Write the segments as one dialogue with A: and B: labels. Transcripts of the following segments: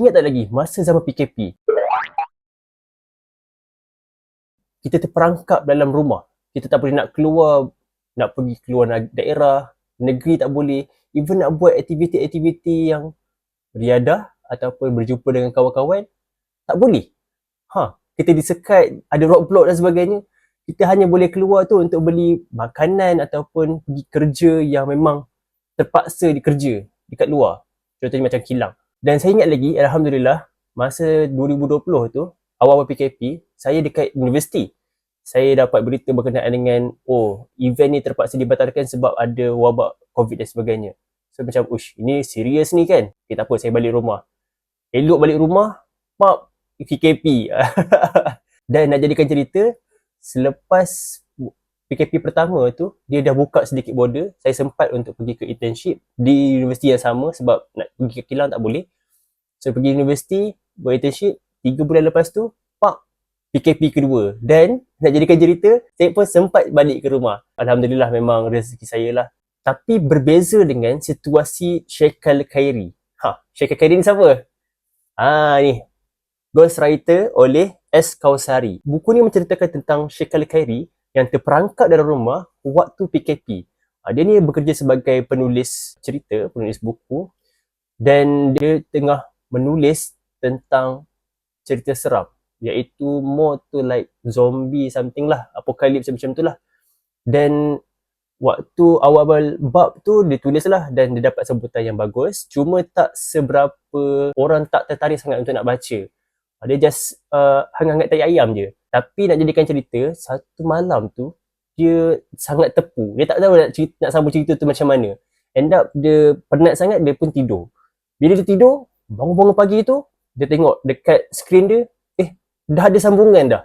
A: Ingat tak lagi masa zaman PKP? Kita terperangkap dalam rumah. Kita tak boleh nak keluar, nak pergi keluar daerah, negeri tak boleh. Even nak buat aktiviti-aktiviti yang riadah ataupun berjumpa dengan kawan-kawan, tak boleh. Ha, kita disekat, ada roadblock dan sebagainya. Kita hanya boleh keluar tu untuk beli makanan ataupun pergi kerja yang memang terpaksa dikerja dekat luar. Contohnya macam kilang. Dan saya ingat lagi, Alhamdulillah, masa 2020 tu, awal-awal PKP, saya dekat universiti. Saya dapat berita berkenaan dengan, oh, event ni terpaksa dibatalkan sebab ada wabak COVID dan sebagainya. So macam, ush, ini serius ni kan? Okay, tak apa, saya balik rumah. Elok balik rumah, pap, PKP. dan nak jadikan cerita, selepas PKP pertama tu, dia dah buka sedikit border. Saya sempat untuk pergi ke internship di universiti yang sama sebab nak pergi ke kilang tak boleh. So pergi universiti, buat internship, tiga bulan lepas tu, pak, PKP kedua. Dan nak jadikan cerita, saya pun sempat balik ke rumah. Alhamdulillah memang rezeki saya lah. Tapi berbeza dengan situasi Sheikh Al-Khairi. Ha, Sheikh Al-Khairi ni siapa? Ah ni, ghostwriter oleh S. Kausari. Buku ni menceritakan tentang Sheikh Al-Khairi yang terperangkap dalam rumah waktu PKP. Uh, dia ni bekerja sebagai penulis cerita, penulis buku dan dia tengah menulis tentang cerita seram iaitu more to like zombie something lah, apokalips macam tu lah. Dan waktu awal-awal bab tu dia tulis lah dan dia dapat sebutan yang bagus cuma tak seberapa orang tak tertarik sangat untuk nak baca. Uh, dia just uh, hangat-hangat tai ayam je. Tapi nak jadikan cerita, satu malam tu dia sangat tepu. Dia tak tahu nak, cerita, nak sambung cerita tu macam mana. End up dia penat sangat, dia pun tidur. Bila dia tidur, bangun-bangun pagi tu, dia tengok dekat skrin dia, eh, dah ada sambungan dah.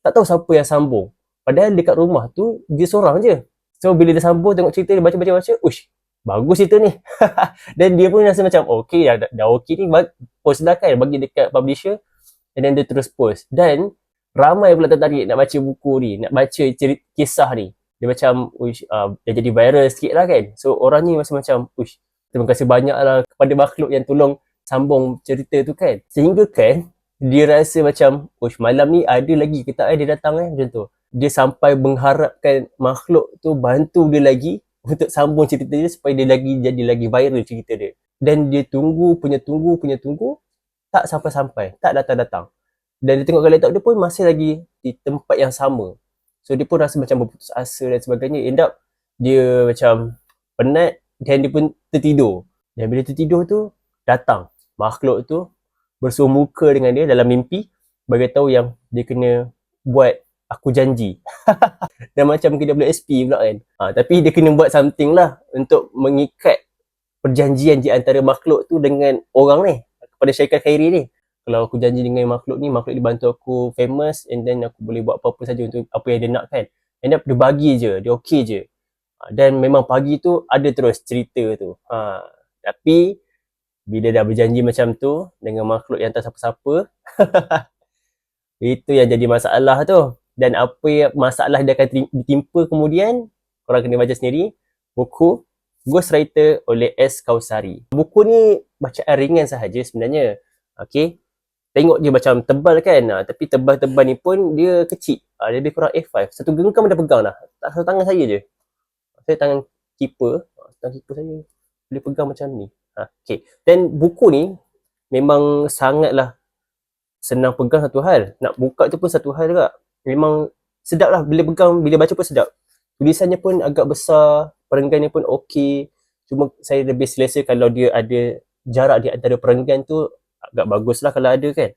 A: Tak tahu siapa yang sambung. Padahal dekat rumah tu, dia seorang je. So, bila dia sambung, tengok cerita, dia baca-baca-baca, ush, bagus cerita ni. Dan dia pun rasa macam, okay, dah, dah, okay ni, post dah kan, bagi dekat publisher. And then dia terus post. Dan ramai pula tertarik nak baca buku ni, nak baca cerita, kisah ni. Dia macam, uish, uh, dia jadi viral sikit lah kan. So orang ni macam macam, uish, terima kasih banyak lah kepada makhluk yang tolong sambung cerita tu kan. Sehingga kan, dia rasa macam, uish, malam ni ada lagi ke tak eh dia datang eh, macam tu. Dia sampai mengharapkan makhluk tu bantu dia lagi untuk sambung cerita dia supaya dia lagi jadi lagi viral cerita dia. Dan dia tunggu, punya tunggu, punya tunggu, tak sampai-sampai, tak datang-datang. Dan dia tengok laptop dia pun masih lagi di tempat yang sama. So dia pun rasa macam berputus asa dan sebagainya. End up dia macam penat dan dia pun tertidur. Dan bila tertidur tu datang makhluk tu bersuah muka dengan dia dalam mimpi bagi tahu yang dia kena buat aku janji. dan macam KWSP pula kan. Ha, tapi dia kena buat something lah untuk mengikat perjanjian di antara makhluk tu dengan orang ni kepada Syaikhul Khairi ni kalau aku janji dengan makhluk ni, makhluk ni bantu aku famous and then aku boleh buat apa-apa saja untuk apa yang dia nak kan. And then dia bagi je, dia okay je. Ha, dan memang pagi tu ada terus cerita tu. Ha, tapi bila dah berjanji macam tu dengan makhluk yang tak siapa-siapa, itu yang jadi masalah tu. Dan apa yang masalah dia akan ditimpa kemudian, korang kena baca sendiri, buku Ghostwriter oleh S. Kausari. Buku ni bacaan ringan sahaja sebenarnya. Okay, tengok dia macam tebal kan? Ha, tapi tebal-tebal ni pun dia kecil. Dia lebih kurang A5 satu genggam dah pegang dah. Tak satu tangan saya je. Saya tangan keeper. Ha, tangan keeper saya boleh pegang macam ni. Ha, okay. dan buku ni memang sangatlah senang pegang satu hal. Nak buka tu pun satu hal juga. Memang sedap lah. Bila pegang bila baca pun sedap. Tulisannya pun agak besar. Perenggannya pun okey. Cuma saya lebih selesa kalau dia ada jarak di antara perenggan tu agak bagus lah kalau ada kan.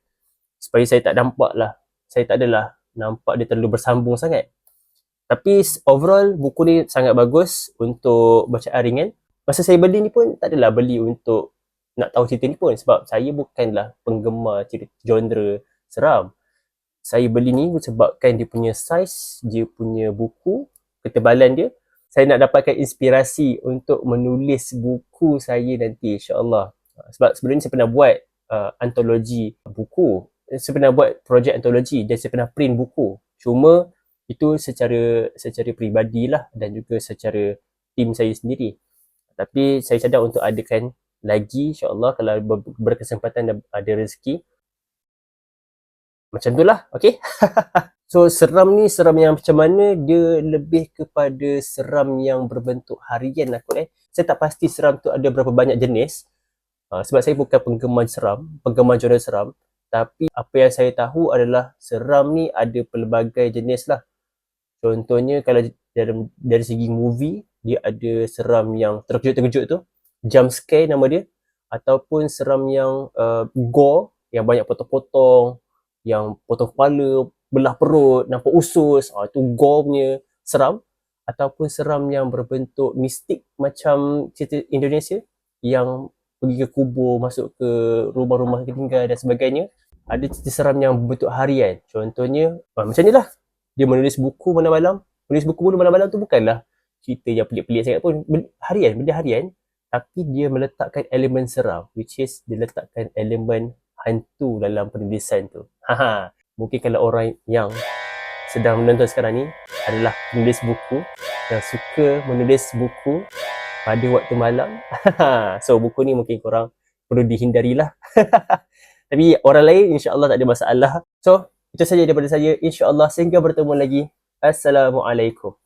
A: Supaya saya tak nampak lah saya tak adalah nampak dia terlalu bersambung sangat. Tapi overall buku ni sangat bagus untuk bacaan ringan. Masa saya beli ni pun tak adalah beli untuk nak tahu cerita ni pun. Sebab saya bukanlah penggemar cerita genre seram. Saya beli ni sebabkan dia punya size dia punya buku ketebalan dia saya nak dapatkan inspirasi untuk menulis buku saya nanti insyaAllah. Sebab sebelum ni saya pernah buat uh, antologi buku. Saya pernah buat projek antologi dan saya pernah print buku. Cuma itu secara secara peribadi lah dan juga secara tim saya sendiri. Tapi saya cadang untuk adakan lagi insyaAllah kalau ber- berkesempatan dan ada rezeki. Macam tu lah, okay? so seram ni seram yang macam mana dia lebih kepada seram yang berbentuk harian lah kot eh. Saya tak pasti seram tu ada berapa banyak jenis. Uh, sebab saya bukan penggemar seram, penggemar genre seram. Tapi apa yang saya tahu adalah seram ni ada pelbagai jenis lah. Contohnya kalau dari, dari segi movie, dia ada seram yang terkejut-terkejut tu. Jump scare nama dia. Ataupun seram yang uh, gore, yang banyak potong-potong, yang potong kepala, belah perut, nampak usus, ah, itu gore punya seram. Ataupun seram yang berbentuk mistik macam cerita Indonesia yang pergi ke kubur, masuk ke rumah-rumah tinggal dan sebagainya. Ada cerita seram yang berbentuk harian. Contohnya, ah, macam ni lah. Dia menulis buku malam-malam. Menulis buku malam-malam tu bukanlah cerita yang pelik-pelik sangat pun. Harian, benda harian. Tapi dia meletakkan elemen seram. Which is, dia letakkan elemen hantu dalam penulisan tu. Haha. Mungkin kalau orang yang sedang menonton sekarang ni adalah penulis buku yang suka menulis buku pada waktu malam. so buku ni mungkin korang perlu dihindarilah. Tapi orang lain insya-Allah tak ada masalah. So itu saja daripada saya. Insya-Allah sehingga bertemu lagi. Assalamualaikum.